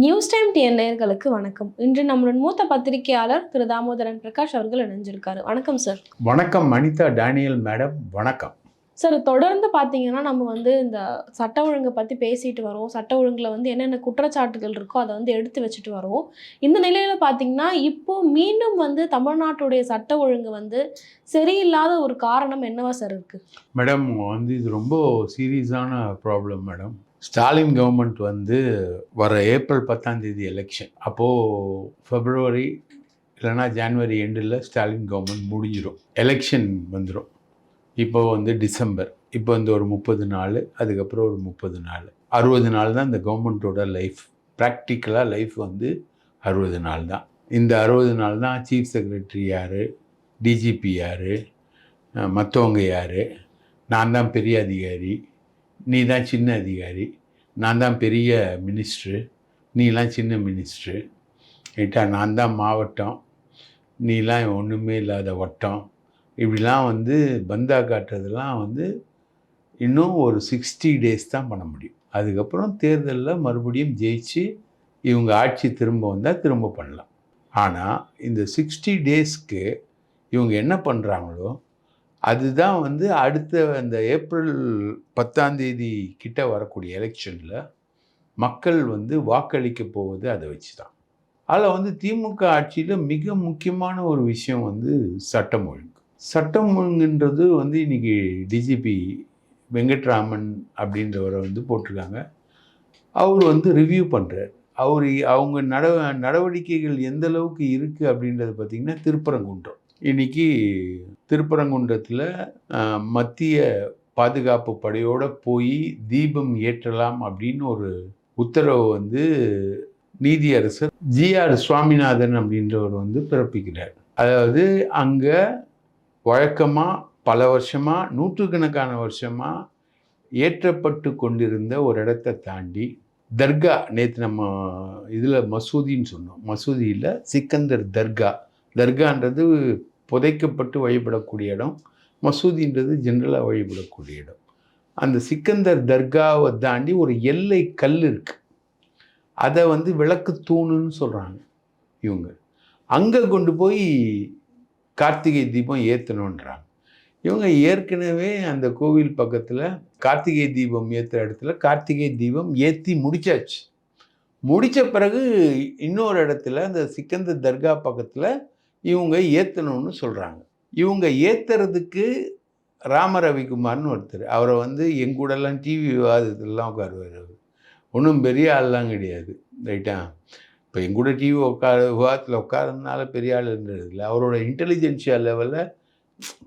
News time TN நேயர்களுக்கு வணக்கம். இன்று நம்மளுடன் மூத்த பத்திரிகையாளர் திரு தாமோதரன் பிரகாஷ் அவர்கள் இணைஞ்சிருக்காரு. வணக்கம் சார். வணக்கம் அனிதா டேனியல் மேடம். வணக்கம். சார் தொடர்ந்து பார்த்தீங்கன்னா நம்ம வந்து இந்த சட்ட ஒழுங்கை பற்றி பேசிட்டு வரோம். சட்ட ஒழுங்கில் வந்து என்னென்ன குற்றச்சாட்டுகள் இருக்கோ அதை வந்து எடுத்து வச்சுட்டு வரோம். இந்த நிலையில் பார்த்தீங்கன்னா இப்போ மீண்டும் வந்து தமிழ்நாட்டுடைய சட்ட ஒழுங்கு வந்து சரியில்லாத ஒரு காரணம் என்னவா சார் இருக்கு? மேடம் வந்து இது ரொம்ப சீரியஸான ப்ராப்ளம் மேடம். ஸ்டாலின் கவர்மெண்ட் வந்து வர ஏப்ரல் பத்தாம் தேதி எலெக்ஷன் அப்போது ஃபெப்ரவரி இல்லைன்னா ஜான்வரி எண்டில் ஸ்டாலின் கவர்மெண்ட் முடிஞ்சிடும் எலெக்ஷன் வந்துடும் இப்போ வந்து டிசம்பர். இப்போ வந்து ஒரு முப்பது நாள் அதுக்கப்புறம் ஒரு முப்பது நாள். அறுபது நாள் தான் இந்த கவர்மெண்ட்டோட லைஃப் ப்ராக்டிக்கலாக லைஃப் வந்து அறுபது நாள் தான். இந்த அறுபது நாள் தான் சீஃப் செக்ரட்டரி யார் டிஜிபி யார் மற்றவங்க யார் நான் தான் பெரிய அதிகாரி நீ தான் சின்ன அதிகாரி நான் தான் பெரிய மினிஸ்ட்ரு நீலாம் சின்ன மினிஸ்ட்ரு ரைட்டா நான் தான் மாவட்டம் நீலாம் ஒன்றுமே இல்லாத வட்டம். இப்படிலாம் வந்து பந்தா காட்டுறதெல்லாம் வந்து இன்னும் ஒரு சிக்ஸ்டி டேஸ் தான் பண்ண முடியும். அதுக்கப்புறம் தேர்தலில் மறுபடியும் ஜெயிச்சு இவங்க ஆட்சி திரும்ப வந்தால் திரும்ப பண்ணலாம். ஆனால் இந்த சிக்ஸ்டி டேஸ்க்கு இவங்க என்ன பண்ணுறாங்களோ அதுதான் வந்து அடுத்த அந்த ஏப்ரல் பத்தாம் தேதி கிட்ட வரக்கூடிய எலெக்ஷனில் மக்கள் வந்து வாக்களிக்க போவது அதை வச்சு தான் அதில் வந்து திமுக ஆட்சியில் மிக முக்கியமான ஒரு விஷயம் வந்து சட்டம் ஒழுங்கு. சட்டம் ஒழுங்குன்றது வந்து இன்றைக்கி டிஜிபி வெங்கட்ராமன் அப்படின்றவரை வந்து போட்டிருக்காங்க. அவர் வந்து ரிவ்யூ பண்ணுறார் அவர் அவங்க நட நடவடிக்கைகள் எந்த அளவுக்கு இருக்குது அப்படின்றத பார்த்திங்கன்னா திருப்பரங்குன்றம். இன்னைக்கு திருப்பரங்குன்றத்தில் மத்திய பாதுகாப்பு படையோடு போய் தீபம் ஏற்றலாம் அப்படின்னு ஒரு உத்தரவு வந்து நீதியரசர் ஜிஆர் சுவாமிநாதன் அப்படின்றவர் வந்து பிறப்பிக்கிறார். அதாவது அங்கே வழக்கமாக பல வருஷமாக நூற்றுக்கணக்கான வருஷமாக ஏற்றப்பட்டு கொண்டிருந்த ஒரு இடத்தை தாண்டி தர்கா நேற்று நம்ம இதில் மசூதின்னு சொன்னோம். மசூதியில் சிக்கந்தர் தர்கா. தர்கான்றது புதைக்கப்பட்டு வழிபடக்கூடிய இடம் மசூதின்றது ஜென்ரலாக வழிபடக்கூடிய இடம். அந்த சிக்கந்தர் தர்காவை தாண்டி ஒரு எல்லை கல் இருக்குது அதை வந்து விளக்கு தூணுன்னு சொல்கிறாங்க இவங்க. அங்கே கொண்டு போய் கார்த்திகை தீபம் ஏற்றணுன்றாங்க இவங்க ஏற்கனவே அந்த கோவில் பக்கத்தில் கார்த்திகை தீபம் ஏற்றுற இடத்துல கார்த்திகை தீபம் ஏற்றி முடிச்சாச்சு. முடித்த பிறகு இன்னொரு இடத்துல அந்த சிக்கந்தர் தர்கா பக்கத்தில் இவங்க ஏற்றணும்னு சொல்கிறாங்க இவங்க ஏற்றுறதுக்கு ராம ரவிக்குமார்னு ஒருத்தர். அவரை வந்து எங்கூடலாம் டிவி விவாதத்துலலாம் உட்காருவார் அவர். ஒன்றும் பெரிய ஆள்லாம் கிடையாது. ரைட்டா இப்போ எங்கூட டிவி உட்கார விவாதத்தில் உட்காரதுனால பெரிய ஆளுன்றது இல்லை அவரோட இன்டெலிஜென்ஷியா லெவலில்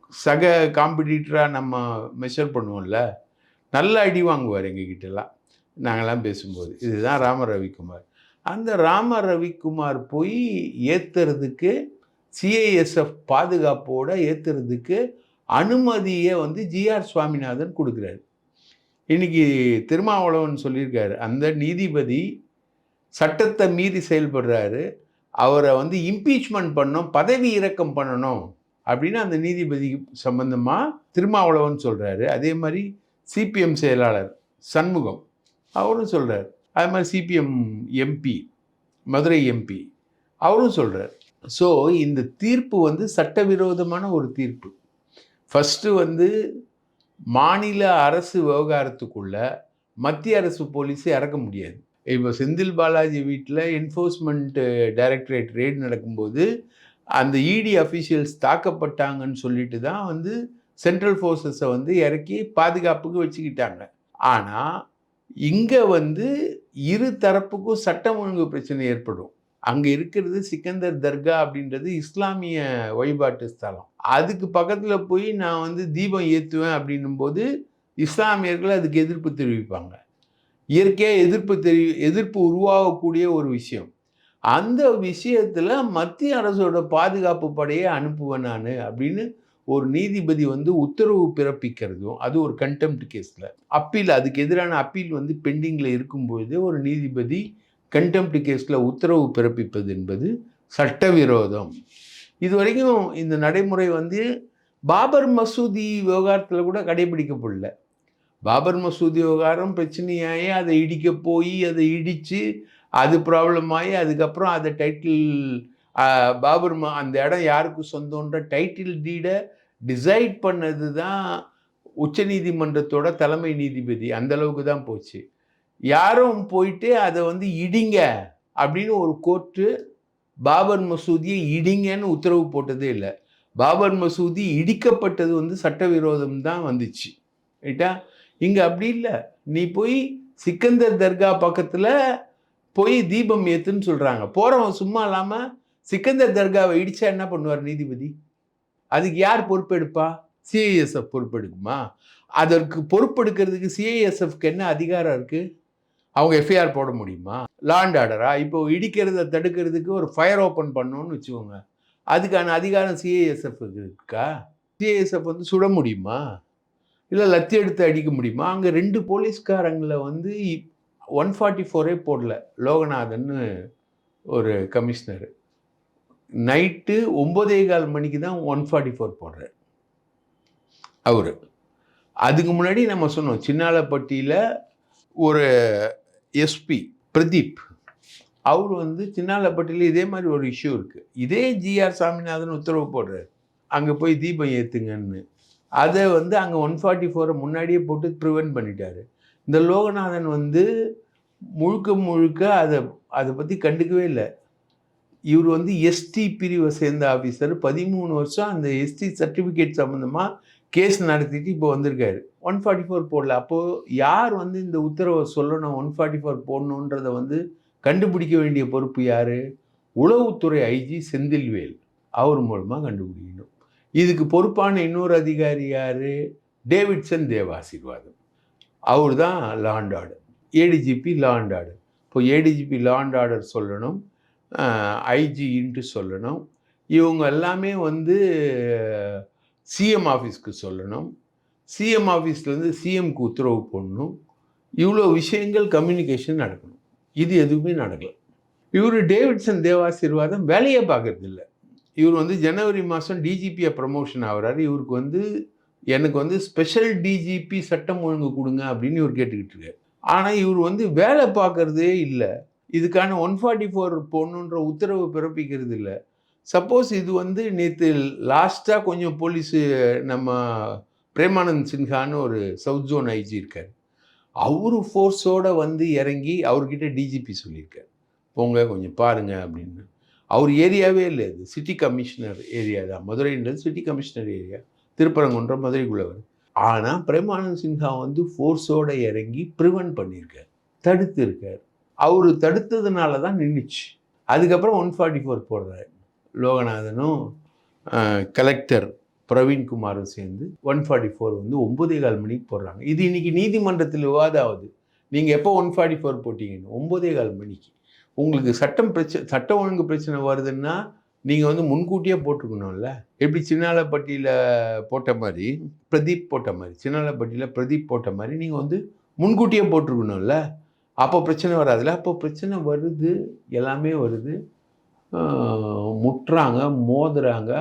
சக காம்படிட்டராக நம்ம மெஷர் பண்ணுவோம்ல. நல்ல அடி வாங்குவார் எங்ககிட்டலாம். நாங்களாம் பேசும்போது. இதுதான் ராம ரவிக்குமார் அந்த ராம ரவிக்குமார் போய் ஏற்றுறதுக்கு சிஐஎஸ்எஃப் பாதுகாப்போடு ஏற்றுறதுக்கு அனுமதியை வந்து ஜிஆர் சுவாமிநாதன் கொடுக்குறாரு. இன்றைக்கி திருமாவளவன் சொல்லியிருக்காரு அந்த நீதிபதி சட்டத்தை மீறி செயல்படுறாரு அவரை வந்து இம்பீச்மெண்ட் பண்ணணும் பதவி இறக்கம் பண்ணணும் அப்படின்னு அந்த நீதிபதி சம்பந்தமாக திருமாவளவன் சொல்கிறாரு அதே மாதிரி சிபிஎம் செயலாளர் சண்முகம் அவரும் சொல்கிறார் அதே மாதிரி சிபிஎம் எம்பி மதுரை எம்பி அவரும் சொல்கிறார் ஸோ இந்த தீர்ப்பு வந்து சட்டவிரோதமான ஒரு தீர்ப்பு. ஃபஸ்ட்டு வந்து மாநில அரசு விவகாரத்துக்குள்ள மத்திய அரசு போலீஸை இறக்க முடியாது. இப்போ செந்தில் பாலாஜி வீட்டில் என்ஃபோர்ஸ்மெண்ட் டைரக்டரேட் ரெய்டு நடக்கும்போது அந்த இடி அஃபிஷியல்ஸ் தாக்கப்பட்டாங்கன்னு சொல்லிட்டு தான் வந்து சென்ட்ரல் ஃபோர்ஸஸை வந்து இறக்கி பாதுகாப்புக்கு வச்சுக்கிட்டாங்க. ஆனால் இங்கே வந்து இரு தரப்புக்கும் சட்டம் ஒழுங்கு பிரச்சனை ஏற்படும். அங்கே இருக்கிறது சிக்கந்தர் தர்கா அப்படின்றது இஸ்லாமிய வழிபாட்டு ஸ்தலம். அதுக்கு பக்கத்தில் போய் நான் வந்து தீபம் ஏற்றுவேன் அப்படின்னும் போது இஸ்லாமியர்கள் அதுக்கு எதிர்ப்பு தெரிவிப்பாங்க. இயற்கையாக எதிர்ப்பு தெரி எதிர்ப்பு உருவாகக்கூடிய ஒரு விஷயம். அந்த விஷயத்தில் மத்திய அரசோட பாதுகாப்பு படையை அனுப்புவேன் நான் அப்படின்னு ஒரு நீதிபதி வந்து உத்தரவு பிறப்பிக்கிறதும் அது ஒரு கண்டெம்ட் கேஸில் அப்பீல் அதுக்கு எதிரான அப்பீல் வந்து பெண்டிங்கில் இருக்கும்பொழுது ஒரு நீதிபதி கண்டெம்ட் கேஸில் உத்தரவு பிறப்பிப்பது என்பது சட்டவிரோதம். இது வரைக்கும் இந்த நடைமுறை வந்து பாபர் மசூதி விவகாரத்தில் கூட கடைபிடிக்கப்படல. பாபர் மசூதி விவகாரம் பிரச்சனையாகி அதை இடிக்க போய் அதை இடித்து அது ப்ராப்ளம் ஆகி அதுக்கப்புறம் அதை டைட்டில் பாபர் ம- அந்த இடம் யாருக்கு சொந்தன்ற டைட்டில் டீடை டிசைட் பண்ணது தான் உச்சநீதிமன்றத்தோட தலைமை நீதிபதி. அந்தளவுக்கு தான் போச்சு. யாரும் போயிட்டு அதை வந்து இடிங்க அப்படின்னு ஒரு கோர்ட்டு பாபர் மசூதியை இடிங்கன்னு உத்தரவு போட்டதே இல்லை. பாபர் மசூதி இடிக்கப்பட்டது வந்து சட்டவிரோதம் தான் வந்துச்சு. ரைட்டா? இங்கே அப்படி இல்லை. நீ போய் சிக்கந்தர் தர்கா பக்கத்தில் போய் தீபம் ஏத்துன்னு சொல்கிறாங்க போகிறவன் சும்மா இல்லாமல் சிக்கந்தர் தர்காவை இடித்தா என்ன பண்ணுவார் நீதிபதி? அதுக்கு யார் பொறுப்பெடுப்பா? சிஐஎஸ்எஃப் பொறுப்பெடுக்குமா? அதற்கு பொறுப்பெடுக்கிறதுக்கு சிஐஎஸ்எஃப்க்கு என்ன அதிகாரம் இருக்குது அவங்க எஃப்ஐஆர் போட முடியுமா? லாண்ட் ஆர்டரா இப்போ இடிக்கிறத தடுக்கிறதுக்கு ஒரு ஃபயர் ஓப்பன் பண்ணோன்னு வச்சுக்கோங்க. அதுக்கான அதிகாரம் சிஐஎஸ்எஃப் இருக்கா? சிஐஎஸ்எஃப் வந்து சுட முடியுமா? இல்லை லத்தி எடுத்து அடிக்க முடியுமா? அங்கே ரெண்டு போலீஸ்காரங்களை வந்து ஒன் ஃபார்ட்டி ஃபோரே போடல. லோகநாதன்னு ஒரு கமிஷனர். நைட்டு ஒம்போதே கால் மணிக்கு தான் ஒன் ஃபார்ட்டி ஃபோர் போடுறார். அவர். அதுக்கு முன்னாடி நம்ம சொன்னோம் சின்னாலப்பட்டியில் ஒரு எஸ்பி பிரதீப். அவர் வந்து சின்னாலப்பட்டியில் இதே மாதிரி ஒரு இஷ்யூ இருக்குது இதே ஜிஆர் சாமிநாதன் உத்தரவு போடுறாரு. அங்கே போய் தீபம் ஏற்றுங்கன்னு அதை வந்து அங்கே ஒன் ஃபார்ட்டி ஃபோரை முன்னாடியே போட்டு ப்ரிவென்ட் பண்ணிட்டாரு. இந்த லோகநாதன் வந்து முழுக்க முழுக்க அதை அதை பற்றி கண்டுக்கவே இல்லை. இவர் வந்து எஸ்டி பிரிவை சேர்ந்த ஆஃபீஸர் பதிமூணு வருஷம் அந்த எஸ்டி சர்டிஃபிகேட் சம்மந்தமாக கேஸ் நடத்திட்டு இப்போ வந்திருக்காரு. ஒன் ஃபார்ட்டி ஃபோர் போடல. அப்போது யார் வந்து இந்த உத்தரவை சொல்லணும்? ஒன் ஃபார்ட்டி ஃபோர் போடணுன்றதை வந்து கண்டுபிடிக்க வேண்டிய பொறுப்பு யார்? உளவுத்துறை ஐஜி செந்தில்வேல். அவர் மூலமாக கண்டுபிடிக்கணும். இதுக்கு பொறுப்பான இன்னொரு அதிகாரி யார்? டேவிட்சன் தேவாசீர்வாதம். அவர் தான் law and order ADGP law and order இப்போ ஏடிஜிபி லாண்ட் ஆர்டர் சொல்லணும். ஐஜின்ட்டு சொல்லணும். இவங்க எல்லாமே வந்து சிஎம் ஆஃபீஸ்க்கு சொல்லணும். சிஎம் ஆஃபீஸ்லேருந்து சிஎம்க்கு உத்தரவு போடணும். இவ்வளோ விஷயங்கள் கம்யூனிகேஷன் நடக்கணும். இது எதுவுமே நடக்கலை. இவர் டேவிட்சன் தேவாசீர்வாதம் வேலையே பார்க்கறதில்ல. இவர் வந்து ஜனவரி மாதம் டிஜிபியை ப்ரமோஷன் ஆகிறாரு. இவருக்கு வந்து எனக்கு வந்து ஸ்பெஷல் டிஜிபி சட்டம் ஒழுங்கு கொடுங்க அப்படின்னு இவர் கேட்டுக்கிட்டு இருக்காரு. ஆனால் இவர் வந்து வேலை பார்க்குறதே இல்லை. இதுக்கான ஒன் ஃபார்ட்டி ஃபோர் போடணுன்ற உத்தரவு பிறப்பிக்கிறது இல்லை சப்போஸ் இது வந்து நேற்று லாஸ்ட்டாக கொஞ்சம் போலீஸு நம்ம பிரேமானந்த் சின்ஹான்னு ஒரு சவுத் ஜோன் ஐஜி இருக்கார். அவரு ஃபோர்ஸோடு வந்து இறங்கி அவர்கிட்ட டிஜிபி சொல்லியிருக்கார். போங்க கொஞ்சம் பாருங்கள் அப்படின்னு. அவர் ஏரியாவே இல்லை இது. சிட்டி கமிஷனர் ஏரியா தான். மதுரைன்றது சிட்டி கமிஷனர் ஏரியா திருப்பரங்குன்றம் மதுரைக்குள்ளே வருது. ஆனால் பிரேமானந்த் சின்ஹா வந்து ஃபோர்ஸோடு இறங்கி ப்ரிவென்ட் பண்ணியிருக்கார். தடுத்து இருக்கார் அவர் தடுத்ததுனால தான் நின்றுச்சு அதுக்கப்புறம் ஒன் ஃபார்ட்டி ஃபோர் போடுறாரு. லோகநாதனும் கலெக்டர் பிரவீன்குமாரும் சேர்ந்து ஒன் ஃபார்ட்டி ஃபோர் வந்து ஒம்பதே கால் மணிக்கு போடுறாங்க. இது இன்றைக்கி நீதிமன்றத்தில் விவாதம் ஆகுது நீங்கள் எப்போ ஒன் ஃபார்ட்டி ஃபோர் போட்டீங்கன்னு? ஒம்பதே கால் மணிக்கு. உங்களுக்கு சட்டம் பிரச்சனை சட்ட ஒழுங்கு பிரச்சனை வருதுன்னா நீங்கள் வந்து முன்கூட்டியே போட்டுக்கணும்ல. எப்படி சின்னாலப்பட்டியில் போட்ட மாதிரி பிரதீப் போட்ட மாதிரி சின்னாலப்பட்டியில் பிரதீப் போட்ட மாதிரி நீங்கள் வந்து முன்கூட்டியே போட்டிருக்கணும்ல அப்போ பிரச்சனை வராதுல்ல. அப்போ பிரச்சனை வருது எல்லாமே வருது. முட்டுறாங்க மோதுறாங்க.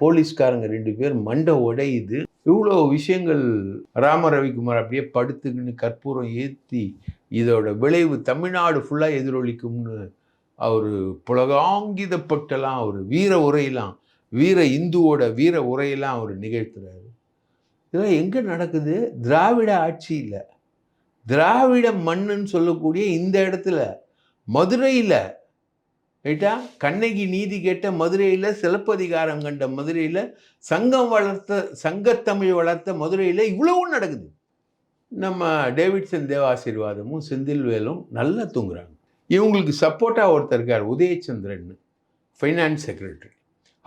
போலீஸ்காரங்க ரெண்டு பேர் மண்டை உடையுது. இவ்வளோ விஷயங்கள் ராம ரவிக்குமார் அப்படியே படுத்துக்கின்னு கற்பூரம் ஏற்றி இதோட விளைவு தமிழ்நாடு ஃபுல்லாக எதிரொலிக்கும்னு அவர் புலகாங்கிதப்பட்டெல்லாம் அவர் வீர உரையெல்லாம் வீர இந்துவோட வீர உரையெல்லாம் அவர் நிகழ்த்துறாரு. இதெல்லாம் எங்கே நடக்குது? திராவிட ஆட்சியில். திராவிட மண்ணுன்னு சொல்லக்கூடிய இந்த இடத்துல. மதுரையில் ரைட்டா கண்ணகி நீதி கேட்ட மதுரையில் சிலப்பதிகாரம் கண்ட மதுரையில் சங்கம் வளர்த்த சங்கத்தமிழ் வளர்த்த மதுரையில் இவ்வளவும் நடக்குது. நம்ம டேவிட்சன் தேவாசீர்வாதமும் செந்தில்வேலும் நல்லா தூங்குறாங்க. இவங்களுக்கு சப்போர்ட்டாக ஒருத்தர் இருக்கார் உதயச்சந்திரன் ஃபைனான்ஸ் செக்ரட்டரி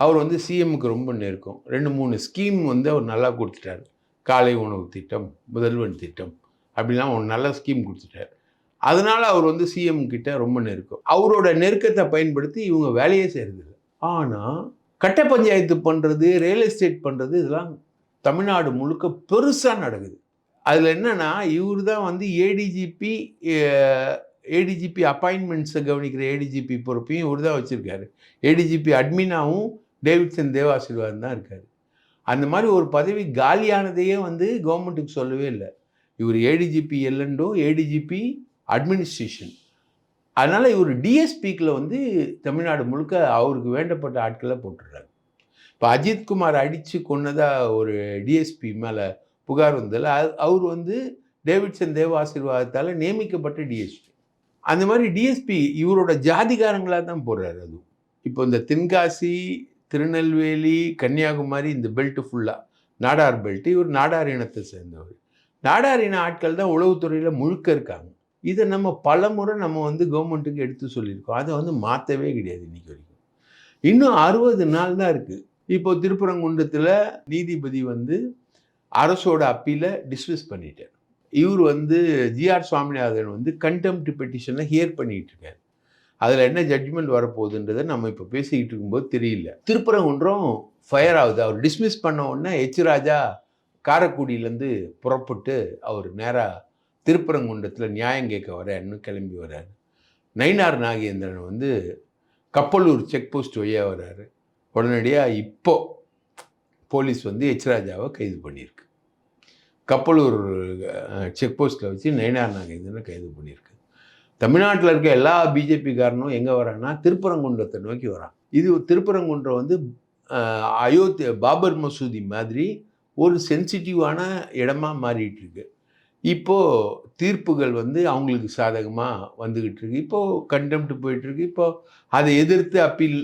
அவர் வந்து சிஎம்முக்கு ரொம்ப நெருக்கம். ரெண்டு மூணு ஸ்கீம் வந்து அவர் நல்லா கொடுத்துட்டார். காலை உணவு திட்டம் முதல்வன் திட்டம் அப்படிலாம் ஒரு நல்ல ஸ்கீம் கொடுத்துட்டார். அதனால அவர் வந்து சிஎம் கிட்ட ரொம்ப நெருக்கம். அவரோட நெருக்கத்தை பயன்படுத்தி இவங்க வேலையே செய்யறதில்ல ஆனால் கட்ட பஞ்சாயத்து பண்ணுறது ரியல் எஸ்டேட் பண்ணுறது இதெல்லாம் தமிழ்நாடு முழுக்க பெருசாக நடக்குது. அதில் என்னன்னா இவர் தான் வந்து ஏடிஜிபி ஏடிஜிபி அப்பாயின்மெண்ட்ஸை கவனிக்கிற ஏடிஜிபி பொறுப்பையும் இவர் தான் வச்சுருக்காரு ஏடிஜிபி அட்மினாவும் டேவிட்சன் தேவாசீர்வாதம் தான் இருக்கார். அந்த மாதிரி ஒரு பதவி காலியானதையே வந்து கவர்மெண்ட்டுக்கு சொல்லவே இல்லை. இவர் ஏடிஜிபி எல்என்டோ ஏடிஜிபி அட்மினிஸ்ட்ரேஷன் அதனால் இவர் டிஎஸ்பிக்கில் வந்து தமிழ்நாடு முழுக்க அவருக்கு வேண்டப்பட்ட ஆட்களை போட்டுடுறாரு. இப்போ அஜித்குமார் அடித்து கொன்னதாக ஒரு டிஎஸ்பி மேலே புகார் வந்ததில் அவர் வந்து டேவிட்சன் தேவ ஆசீர்வாதத்தால் நியமிக்கப்பட்ட டிஎஸ்பி அந்த மாதிரி டிஎஸ்பி இவரோட ஜாதிகாரங்களாக தான் போடுறாரு அது இப்போ இந்த தென்காசி திருநெல்வேலி கன்னியாகுமரி இந்த பெல்ட்டு ஃபுல்லாக நாடார் பெல்ட் இவர் நாடார் இனத்தை சேர்ந்தவர். நாடார் இன ஆட்கள் தான் உளவுத்துறையில் முழுக்க இருக்காங்க. இதை நம்ம பல முறை நம்ம வந்து கவர்மெண்ட்டுக்கு எடுத்து சொல்லியிருக்கோம். அதை வந்து மாற்றவே கிடையாது இன்றைக்கி வரைக்கும். இன்னும் அறுபது நாள் தான் இருக்குது இப்போ திருப்பரங்குன்றத்தில் நீதிபதி வந்து அரசோட அப்பீலை டிஸ்மிஸ் பண்ணிட்டார். இவர் வந்து ஜிஆர் சுவாமிநாதன் வந்து கண்டெம்ட் பெட்டிஷனை ஹியர் பண்ணிகிட்டு இருக்கார். அதில் என்ன ஜட்ஜ்மெண்ட் வரப்போகுதுன்றதை நம்ம இப்போ பேசிக்கிட்டு இருக்கும்போது தெரியல. திருப்பரங்குன்றம் ஃபயர் ஆகுது. அவர் டிஸ்மிஸ் பண்ண உடனே எச் ராஜா காரைக்குடியிலேருந்து புறப்பட்டு அவர் நேராக திருப்பரங்குன்றத்தில் நியாயம் கேட்க வரேன்னு கிளம்பி வரார் நயினார் நாகேந்திரன் வந்து கப்பலூர் செக் போஸ்ட் வழியாக வர்றாரு. உடனடியாக இப்போது போலீஸ் வந்து எச்ராஜாவை கைது பண்ணியிருக்கு. கப்பலூர் செக் போஸ்ட்டில் வச்சு நயினார் நாகேந்திரனை கைது பண்ணியிருக்கு. தமிழ்நாட்டில் இருக்க எல்லா பிஜேபிக்காரனும் எங்கே வரான்னா திருப்பரங்குன்றத்தை நோக்கி வரான். இது திருப்பரங்குன்றம் வந்து அயோத்தி பாபர் மசூதி மாதிரி ஒரு சென்சிட்டிவான இடமா மாறிட்டு இருக்கு. இப்போது தீர்ப்புகள் வந்து அவங்களுக்கு சாதகமாக வந்துக்கிட்டு இருக்கு இப்போது கண்டெம்ட் போயிட்டுருக்கு. இப்போது அதை எதிர்த்து அப்பீல்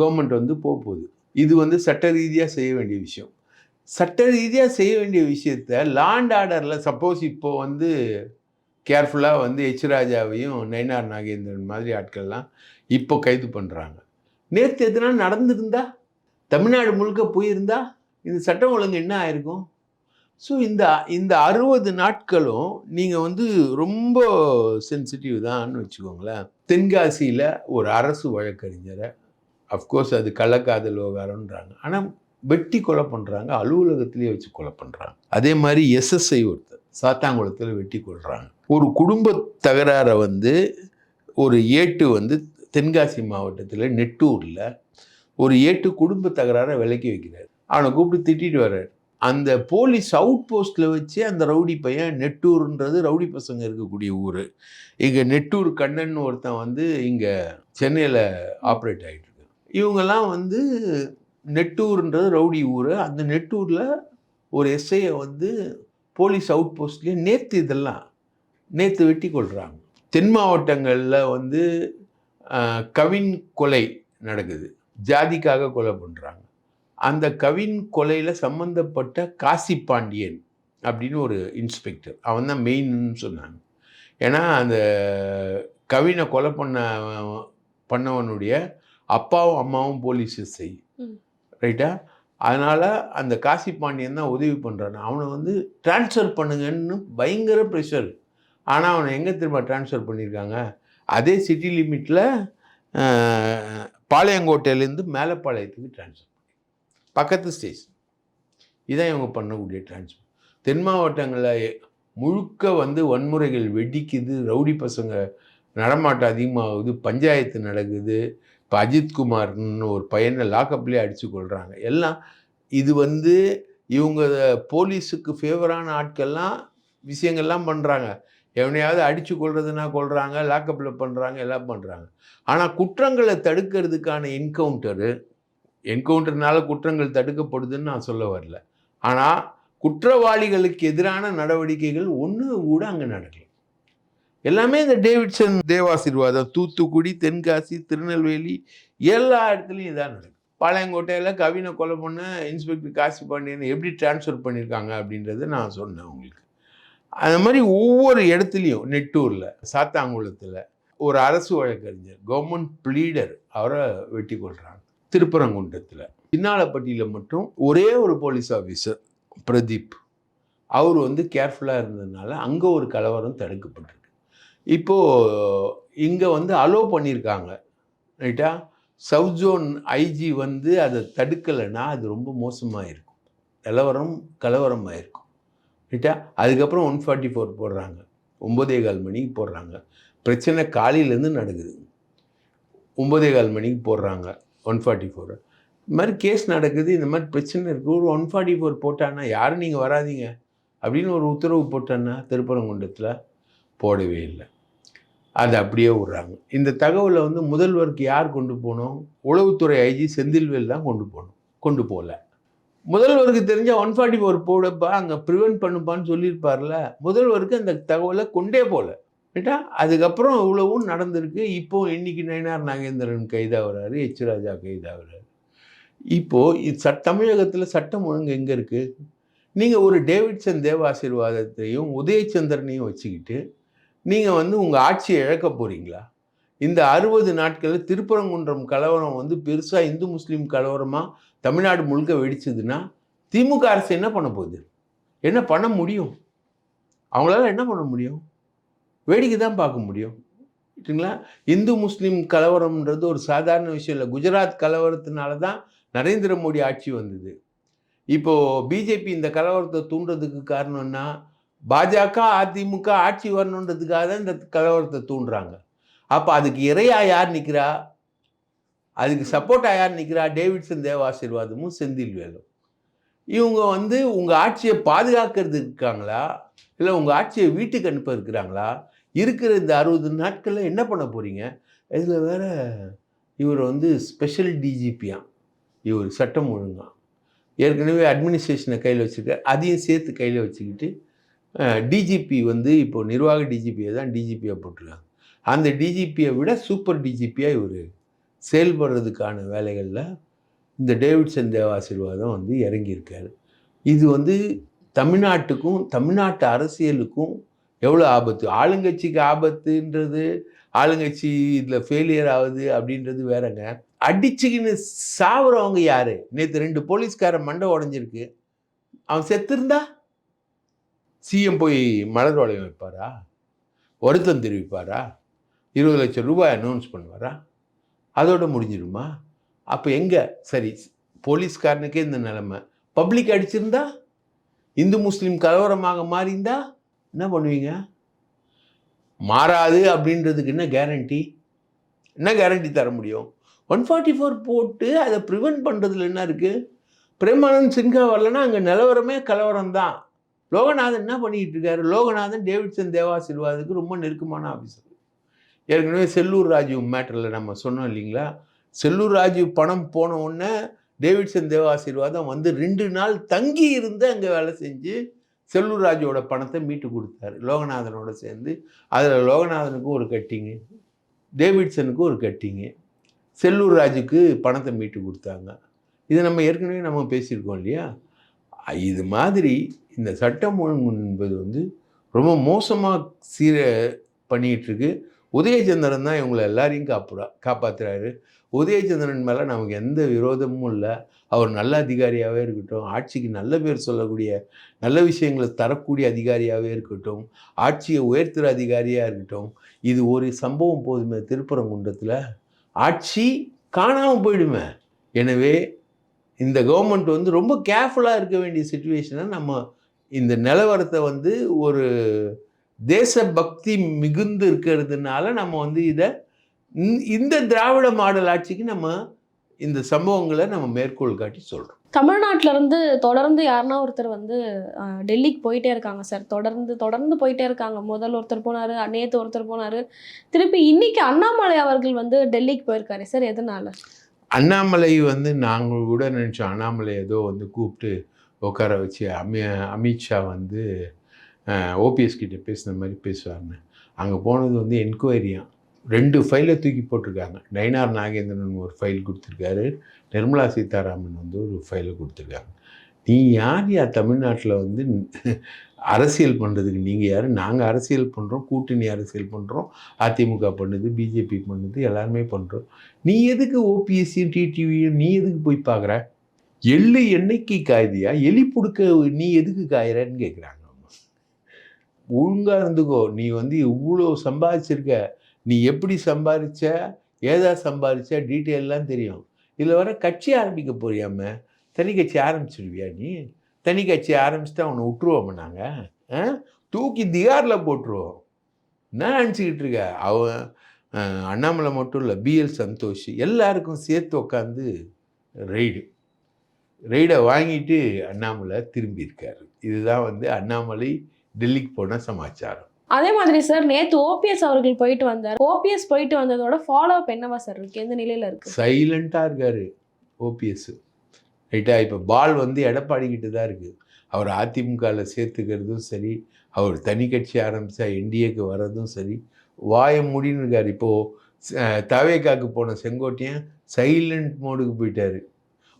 கவர்மெண்ட் வந்து போக போகுது இது வந்து சட்ட ரீதியாக செய்ய வேண்டிய விஷயம். சட்ட ரீதியாக செய்ய வேண்டிய விஷயத்த லாண்ட் ஆர்டரில் சப்போஸ் இப்போது வந்து கேர்ஃபுல்லாக வந்து எச் ராஜாவையும் நயினார் நாகேந்திரன் மாதிரி ஆட்கள்லாம் இப்போ கைது பண்ணுறாங்க நேற்று எதுனா நடந்திருந்தா? தமிழ்நாடு முழுக்க போயிருந்தா? இந்த சட்டம் ஒழுங்கு என்ன ஆயிருக்கும்? ஸோ இந்த இந்த அறுபது நாட்களும் நீங்கள் வந்து ரொம்ப சென்சிட்டிவ் தான்னு வச்சுக்கோங்களேன். தென்காசியில் ஒரு அரசு வழக்கறிஞரை அஃப்கோர்ஸ் அது கள்ளக்காதல் விவகாரம்ன்றாங்க. ஆனால் வெட்டி கொலை பண்ணுறாங்க அலுவலகத்திலேயே வச்சு கொலை பண்ணுறாங்க அதே மாதிரி எஸ்எஸ்ஐ ஒருத்தர் சாத்தாங்குளத்தில் வெட்டி கொள்கிறாங்க ஒரு குடும்ப தகராறை வந்து ஒரு ஏட்டு வந்து தென்காசி மாவட்டத்தில் நெட்டூரில் ஒரு ஏட்டு குடும்ப தகராறை விலக்கி வைக்கிறார். அவனை கூப்பிட்டு திட்டிட்டு வர்றாரு. அந்த போலீஸ் அவுட் போஸ்ட்டில் வச்சு அந்த ரவுடி பையன் நெட்டூர்ன்றது ரவுடி பசங்க இருக்கக்கூடிய ஊர். இங்கே நெட்டூர் கண்ணன் ஒருத்தன் வந்து இங்கே சென்னையில் ஆப்ரேட் ஆகிட்டு இருக்கு இவங்கெல்லாம் வந்து நெட்டூர்ன்றது ரவுடி ஊர். அந்த நெட்டூரில் ஒரு எஸ்ஐயை வந்து போலீஸ் அவுட் போஸ்ட்லேயே நேற்று இதெல்லாம் நேற்று வெட்டி கொள்கிறாங்க தென் மாவட்டங்களில் வந்து கவின் கொலை நடக்குது. ஜாதிக்காக கொலை பண்ணுறாங்க அந்த கவின் கொலையில் சம்மந்தப்பட்ட காசி பாண்டியன் அப்படின்னு ஒரு இன்ஸ்பெக்டர் அவன் தான் மெயின்னு சொன்னாங்க. ஏன்னா அந்த கவினை கொலை பண்ண பண்ணவனுடைய அப்பாவும் அம்மாவும் போலீஸ் எஸ்ஐ. ம். ரைட்டா அதனால் அந்த காசி பாண்டியன் தான் உதவி பண்ணுறான் அவனை வந்து ட்ரான்ஸ்ஃபர் பண்ணுங்கன்னு பயங்கர ப்ரெஷர் ஆனால் அவனை எங்கே திரும்ப ட்ரான்ஸ்ஃபர் பண்ணியிருக்காங்க அதே சிட்டி லிமிட்டில் பாளையங்கோட்டையிலேருந்து மேலப்பாளையத்துக்கு ட்ரான்ஸ்ஃபர் பக்கத்து ஸ்டேஜ் இதான் இவங்க பண்ணக்கூடிய டிரான்ஸ்ஃபர் தென் மாவட்டங்களில் முழுக்க வந்து வன்முறைகள் வெடிக்குது ரவுடி பசங்க நடமாட்டம் அதிகமாகுது பஞ்சாயத்து நடக்குது. இப்போ அஜித்குமார்னு ஒரு பையனை லாக்கப்லேயே அடித்து கொள்கிறாங்க எல்லாம் இது வந்து இவங்க போலீஸுக்கு ஃபேவரான ஆட்கள்லாம் விஷயங்கள்லாம் பண்ணுறாங்க எவனையாவது அடித்து கொள்றதுனா கொள்கிறாங்க லாக்கப்பில் பண்ணுறாங்க எல்லாம் பண்ணுறாங்க ஆனால் குற்றங்களை தடுக்கிறதுக்கான என்கவுண்டரு என்கவுண்டர்னால குற்றங்கள் தடுக்கப்படுதுன்னு நான் சொல்ல வரல. ஆனால் குற்றவாளிகளுக்கு எதிரான நடவடிக்கைகள் ஒன்று கூட அங்கே நடக்கல. எல்லாமே இந்த டேவிட்சன் தேவாசீர்வாதம் தூத்துக்குடி தென்காசி திருநெல்வேலி எல்லா இடத்துலையும் இதான் நடக்கும் பாளையங்கோட்டையில் கவினை கொலை பண்ண இன்ஸ்பெக்டர் காசி பாண்டியனை எப்படி ட்ரான்ஸ்ஃபர் பண்ணியிருக்காங்க அப்படின்றத நான் சொன்னேன் உங்களுக்கு. அந்த மாதிரி ஒவ்வொரு இடத்துலையும் நெட்டூரில் சாத்தாங்குளத்தில் ஒரு அரசு வழக்கறிஞர் கவர்மெண்ட் ப்ளீடர் அவரை வெட்டி கொள்கிறாங்க திருப்பரங்குன்றத்தில். சின்னாலப்பட்டியில் மட்டும் ஒரே ஒரு போலீஸ் ஆஃபீஸர் பிரதீப். அவர் வந்து கேர்ஃபுல்லாக இருந்ததுனால அங்கே ஒரு கலவரம் தடுக்கப்பட்டிருக்கு. இப்போது இங்கே வந்து அலோ பண்ணியிருக்காங்க ரைட்டா சவுத் ஜோன் ஐஜி வந்து அதை தடுக்கலைன்னா அது ரொம்ப மோசமாக இருக்கும் கலவரம் கலவரமாக இருக்கும் ரைட்டா அதுக்கப்புறம் ஒன் ஃபார்ட்டி ஃபோர் போடுறாங்க. ஒம்பதே கால் மணிக்கு போடுறாங்க. பிரச்சனை காலையிலேருந்து நடக்குது. ஒம்பதே கால் மணிக்கு போடுறாங்க. One forty four. இந்த மாதிரி கேஸ் நடக்குது இந்த மாதிரி பிரச்சனை இருக்குது ஒரு ஒன் ஃபார்ட்டி ஃபோர் போட்டான்னா யாரும் நீங்கள் வராதீங்க. அப்படின்னு ஒரு உத்தரவு போட்டான்னா திருப்பரங்குன்றத்தில் போடவே இல்லை. அதை அப்படியே விட்றாங்க. இந்த தகவலை வந்து முதல்வருக்கு யார் கொண்டு போகணும் உளவுத்துறை ஐஜி செந்தில்வேல் தான் கொண்டு போகணும் கொண்டு போகல. முதல்வருக்கு தெரிஞ்ச ஒன் ஃபார்ட்டி ஃபோர் போடப்பா அங்கே ப்ரிவென்ட் பண்ணுப்பான்னு சொல்லியிருப்பார்ல முதல்வருக்கு அந்த தகவலை கொண்டே போகல. ரைட்டா அதுக்கப்புறம் இவ்வளவும் நடந்திருக்கு. இப்போ இன்னைக்கு நயனார் நாகேந்திரன் கைதாகிறாரு எச் ராஜா கைதாகிறாரு. இப்போது சட் தமிழகத்தில் சட்டம் ஒழுங்கு எங்கே இருக்குது நீங்கள் ஒரு டேவிட்சன் தேவாசீர்வாதத்தையும் உதயச்சந்திரனையும் வச்சுக்கிட்டு நீங்கள் வந்து உங்கள் ஆட்சியை இழக்க போகிறீங்களா இந்த அறுபது நாட்களில் திருப்பரங்குன்றம் கலவரம் வந்து பெருசாக இந்து முஸ்லீம் கலவரமாக தமிழ்நாடு முழுக்க வெடிச்சதுன்னா திமுக அரசு என்ன பண்ண போகுது? என்ன பண்ண முடியும்? அவங்களால என்ன பண்ண முடியும்? வேடிக்கை தான் பார்க்க முடியும். சரிங்களா? இந்து முஸ்லீம் கலவரம்ன்றது ஒரு சாதாரண விஷயம் இல்லை. குஜராத் கலவரத்தினால தான் நரேந்திர மோடி ஆட்சி வந்தது. இப்போது பிஜேபி இந்த கலவரத்தை தூண்டுறதுக்கு காரணம்னா பாஜக அதிமுக ஆட்சி வரணுன்றதுக்காக தான் இந்த கலவரத்தை தூண்டுறாங்க. அப்போ அதுக்கு இறையா யார் நிற்கிறா அதுக்கு சப்போர்ட்டாக யார் நிற்கிறா டேவிட்சன் தேவாசீர்வாதமும் செந்தில்வேலும் இவங்க வந்து உங்கள் ஆட்சியை பாதுகாக்கிறதுக்கு இருக்காங்களா? இல்லை உங்கள் ஆட்சியை வீட்டுக்கு அனுப்ப இருக்கிறாங்களா? இருக்கிற இந்த அறுபது நாட்களில் என்ன பண்ண போகிறீங்க இதில் வேற இவர் வந்து ஸ்பெஷல் டிஜிபியாம் இவர் சட்டம் ஒழுங்கா. ஏற்கனவே அட்மினிஸ்ட்ரேஷனை கையில் வச்சுருக்கார். அதையும் சேர்த்து கையில் வச்சுக்கிட்டு டிஜிபி வந்து இப்போ நிர்வாக டிஜிபியை தான் டிஜிபியாக போட்டிருக்காங்க. அந்த டிஜிபியை விட சூப்பர் டிஜிபியாக இவர் செயல்படுறதுக்கான வேலைகளில் இந்த டேவிட்சன் தேவாசீர்வாதம் வந்து இறங்கியிருக்காரு. இது வந்து தமிழ்நாட்டுக்கும் தமிழ்நாட்டு அரசியலுக்கும் எவ்வளோ ஆபத்து? ஆளுங்கட்சிக்கு ஆபத்துன்றது ஆளுங்கட்சி இதில் ஃபெயிலியர் ஆகுது அப்படின்றது வேறங்க. அடிச்சுக்கின்னு சாவுறவங்க யாரு? நேற்று ரெண்டு போலீஸ்காரன் மண்டை உடஞ்சிருக்கு. அவன் செத்துருந்தா? சிஎம் போய் மலர் வளையம் வைப்பாரா? வருத்தம் தெரிவிப்பாரா? இருபது லட்சம் ரூபாய் அனௌன்ஸ் பண்ணுவாரா? அதோட முடிஞ்சிடுமா அப்போ எங்கே? சரி போலீஸ்காரனுக்கே இந்த நிலமை. பப்ளிக் அடிச்சிருந்தா? இந்து முஸ்லீம் கலவரமாக மாறியிருந்தா? என்ன பண்ணுவீங்க? மாறாது அப்படின்றதுக்கு என்ன கேரண்டி என்ன கேரண்டி தர முடியும்? ஒன் ஃபார்ட்டி ஃபோர் போட்டு அதை ப்ரிவென்ட் பண்ணுறதுல என்ன இருக்குது பிரேமானந்த் சின்ஹா வரலன்னா அங்கே நிலவரமே கலவரம் தான் லோகநாதன் என்ன பண்ணிக்கிட்டு இருக்காரு? லோகநாதன் டேவிட்சன் தேவாசிர்வாதுக்கு ரொம்ப நெருக்கமான ஆஃபீஸர் ஏற்கனவே செல்லூர் ராஜீவ் மேட்டரில் நம்ம சொன்னோம் இல்லைங்களா? செல்லூர் ராஜீவ் பணம் போன உடனே டேவிட்சன் தேவாசிர்வாதம் வந்து ரெண்டு நாள் தங்கி இருந்து அங்கே வேலை செஞ்சு செல்லூர் ராஜோட பணத்தை மீட்டு கொடுத்தாரு. லோகநாதனோட சேர்ந்து அதில் லோகநாதனுக்கும் ஒரு கட்டிங்கு டேவிட்சனுக்கும் ஒரு கட்டிங்கு. செல்லூர் ராஜுக்கு பணத்தை மீட்டு கொடுத்தாங்க. இது நம்ம ஏற்கனவே நம்ம பேசியிருக்கோம் இல்லையா? இது மாதிரி இந்த சட்டம் ஒழுங்கு என்பது வந்து ரொம்ப மோசமாக சீர பண்ணிகிட்ருக்கு உதயசந்திரன் உதயச்சந்திரன் தான் இவங்களை எல்லாரையும் காப்புறா காப்பாற்றுறாரு உதயச்சந்திரன் மேலே நமக்கு எந்த விரோதமும் இல்லை. அவர் நல்ல அதிகாரியாகவே இருக்கட்டும். ஆட்சிக்கு நல்ல பேர் சொல்லக்கூடிய நல்ல விஷயங்களை தரக்கூடிய அதிகாரியாகவே இருக்கட்டும். ஆட்சியை உயர்த்துகிற அதிகாரியாக இருக்கட்டும். இது ஒரு சம்பவம் போதுமே திருப்பரங்குன்றத்தில். ஆட்சி காணாமல் போயிடுமே. எனவே இந்த கவர்மெண்ட் வந்து ரொம்ப கேர்ஃபுல்லாக இருக்க வேண்டிய சுச்சுவேஷனை நம்ம இந்த நிலவரத்தை வந்து ஒரு தேசபக்தி மிகுந்து இருக்கிறதுனால நம்ம வந்து இதை இந்த திராவிட மாடல் ஆட்சிக்கு நம்ம இந்த சம்பவங்களை நம்ம மேற்கோள் காட்டி சொல்கிறோம் தமிழ்நாட்டுல இருந்து தொடர்ந்து யாருன்னா ஒருத்தர் வந்து டெல்லிக்கு போயிட்டே இருக்காங்க சார். தொடர்ந்து தொடர்ந்து போயிட்டே இருக்காங்க. முதல் ஒருத்தர் போனாரு நேத்து ஒருத்தர் போனாரு. திருப்பி இன்னைக்கு அண்ணாமலை அவர்கள் வந்து டெல்லிக்கு போயிருக்காரு சார். எதனால? அண்ணாமலை வந்து நாங்கள் கூட நினச்சோம். அண்ணாமலை ஏதோ வந்து கூப்பிட்டு உட்கார வச்சு அமி அமித்ஷா வந்து ஓபிஎஸ் கிட்ட பேசுன மாதிரி பேசுவார்னு அங்கே போனது வந்து என்கொயரியாம் ரெண்டு ஃபைலை தூக்கி போட்டிருக்காங்க. நயினார் நாகேந்திரன் ஒரு ஃபைல் கொடுத்துருக்காரு. நிர்மலா சீதாராமன் வந்து ஒரு ஃபைலை கொடுத்துருக்காங்க. நீ யார் யார் தமிழ்நாட்டில் வந்து அரசியல் பண்ணுறதுக்கு நீங்கள் யார்? நாங்கள் அரசியல் பண்ணுறோம் கூட்டணி அரசியல் பண்ணுறோம் அதிமுக பண்ணுது பிஜேபி பண்ணுது எல்லாருமே பண்ணுறோம் நீ எதுக்கு ஓபிஎஸ்சியும் டிடிவியும் நீ எதுக்கு போய் பார்க்குற எள்ளு என்னைக்கு காயுதியா? எலி புடுக்க நீ எதுக்கு காயிறன்னு கேட்குறாங்க ஒழுங்காக இருந்துக்கோ. நீ வந்து இவ்வளோ சம்பாதிச்சிருக்க. நீ எப்படி சம்பாதிச்ச ஏதா சம்பாதிச்ச டீட்டெயிலெலாம் தெரியும். இதில் வர கட்சி ஆரம்பிக்க போறியாம? தனி கட்சி ஆரம்பிச்சிடுவியா நீ? தனி கட்சி ஆரம்பிச்சுட்டு அவனை விட்டுருவோம் நாங்கள் தூக்கி திகாரில் போட்டுருவோம். என்ன நினச்சிக்கிட்டு இருக்க? அவன் அண்ணாமலை மட்டும் இல்லை பிஎல் சந்தோஷ் எல்லாருக்கும் சேர்த்து உக்காந்து ரெய்டு. ரெய்டை வாங்கிட்டு அண்ணாமலை திரும்பியிருக்காரு இதுதான் வந்து அண்ணாமலை டெல்லிக்கு போன சமாச்சாரம். அதே மாதிரி சார் நேத்து ஓபிஎஸ் அவர்கள் போயிட்டு வந்தார். ஓபிஎஸ் போயிட்டு வந்ததோட ஃபாலோ அப் என்னவா சார் இருக்கு? எந்த நிலையில இருக்கு? சைலண்ட்டாக இருக்கார் ஓபிஎஸ் ரைட்டா இப்போ பால் வந்து எடப்பாடி கிட்ட தான் இருக்குது அவர் அதிமுகவில் சேர்த்துக்கிறதும் சரி அவர் தனி கட்சி ஆரம்பித்தா என்டிஏக்கு வர்றதும் சரி வாயை முடின்னு இருக்கார். இப்போது தவேக்காக்கு போன செங்கோட்டையன் சைலண்ட் மோடுக்கு போயிட்டார்.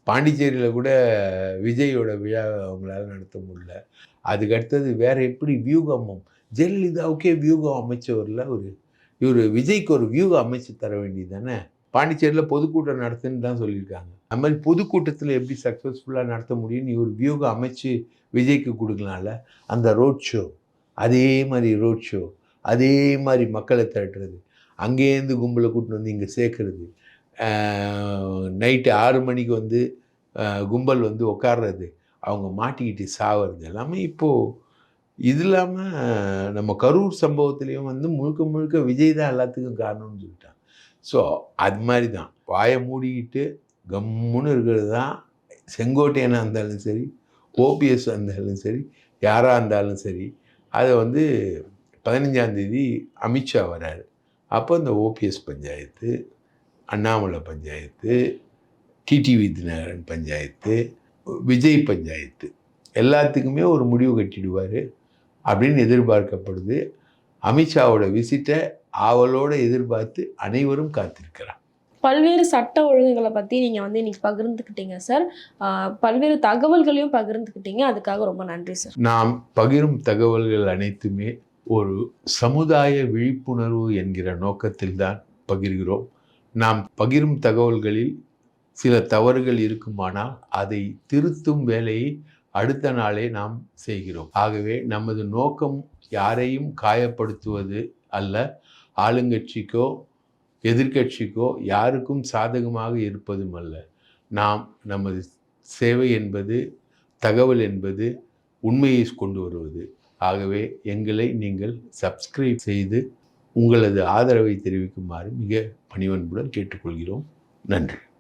பாண்டிச்சேரியில் கூட விஜயோட விழா அவங்களால நடத்த முடியல. அதுக்கு அடுத்தது வேறு எப்படி வியூகமும் ஜெயலலிதாவுக்கே வியூகம் அமைச்சவரில் ஒரு இவர் விஜய்க்கு ஒரு வியூகம் அமைச்சு தர வேண்டியது தானே பாண்டிச்சேரியில் பொதுக்கூட்டம் நடத்துன்னு தான் சொல்லியிருக்காங்க. அது மாதிரி பொதுக்கூட்டத்தில் எப்படி சக்ஸஸ்ஃபுல்லாக நடத்த முடியும்னு இவர் வியூகம் அமைச்சு விஜய்க்கு கொடுக்கலாம்ல? அந்த ரோட் ஷோ அதே மாதிரி ரோட் ஷோ அதே மாதிரி மக்களை திரட்டுறது. அங்கேருந்து கும்பலை கூட்டிட்டு வந்து இங்கே சேர்க்குறது. நைட்டு ஆறு மணிக்கு வந்து கும்பல் வந்து உட்கார்றது அவங்க மாட்டிக்கிட்டு சாவது எல்லாமே இப்போது இது இல்லாமல் நம்ம கரூர் சம்பவத்துலேயும் வந்து முழுக்க முழுக்க விஜய் தான் எல்லாத்துக்கும் காரணம்னு சொல்லிட்டாங்க ஸோ அது மாதிரி தான் வாயை மூடிக்கிட்டு கம்முன்னு இருக்கிறது தான் செங்கோட்டையனாக இருந்தாலும் சரி ஓபிஎஸ் இருந்தாலும் சரி யாராக இருந்தாலும் சரி அதை வந்து பதினஞ்சாந்தேதி அமித்ஷா வராரு. அப்போ இந்த O P S panchayat Annamalai panchayat T T V Dhinakaran panchayat Vijay panchayat எல்லாத்துக்குமே ஒரு முடிவு கட்டிடுவார். அப்படின்னு எதிர்பார்க்கப்படுது. அமித்ஷாவோட விசிட்டை ஆவலோடு எதிர்பார்த்து அனைவரும் காத்திருக்கிறார் பல்வேறு சட்ட ஒழுங்குகளை பத்தி நீங்க வந்து இன்னைக்கு பகிர்ந்துக்கிட்டீங்க சார் பல்வேறு தகவல்களையும் பகிர்ந்துக்கிட்டீங்க. அதுக்காக ரொம்ப நன்றி சார் நாம் பகிரும் தகவல்கள் அனைத்துமே ஒரு சமுதாய விழிப்புணர்வு என்கிற நோக்கத்தில்தான் பகிர்கிறோம். நாம் பகிரும் தகவல்களில் சில தவறுகள் இருக்குமானால் அதை திருத்தும் வேலையை அடுத்த நாளே நாம் செய்கிறோம். ஆகவே நமது நோக்கம் யாரையும் காயப்படுத்துவது அல்ல. ஆளுங்கட்சிக்கோ எதிர்க்கட்சிக்கோ யாருக்கும் சாதகமாக இருப்பதும் அல்ல. நாம் நமது சேவை என்பது தகவல் என்பது உண்மையை கொண்டு வருவது. ஆகவே எங்களை நீங்கள் சப்ஸ்கிரைப் செய்து உங்களது ஆதரவை தெரிவிக்குமாறு மிக பணிவன்புடன் கேட்டுக்கொள்கிறோம். நன்றி.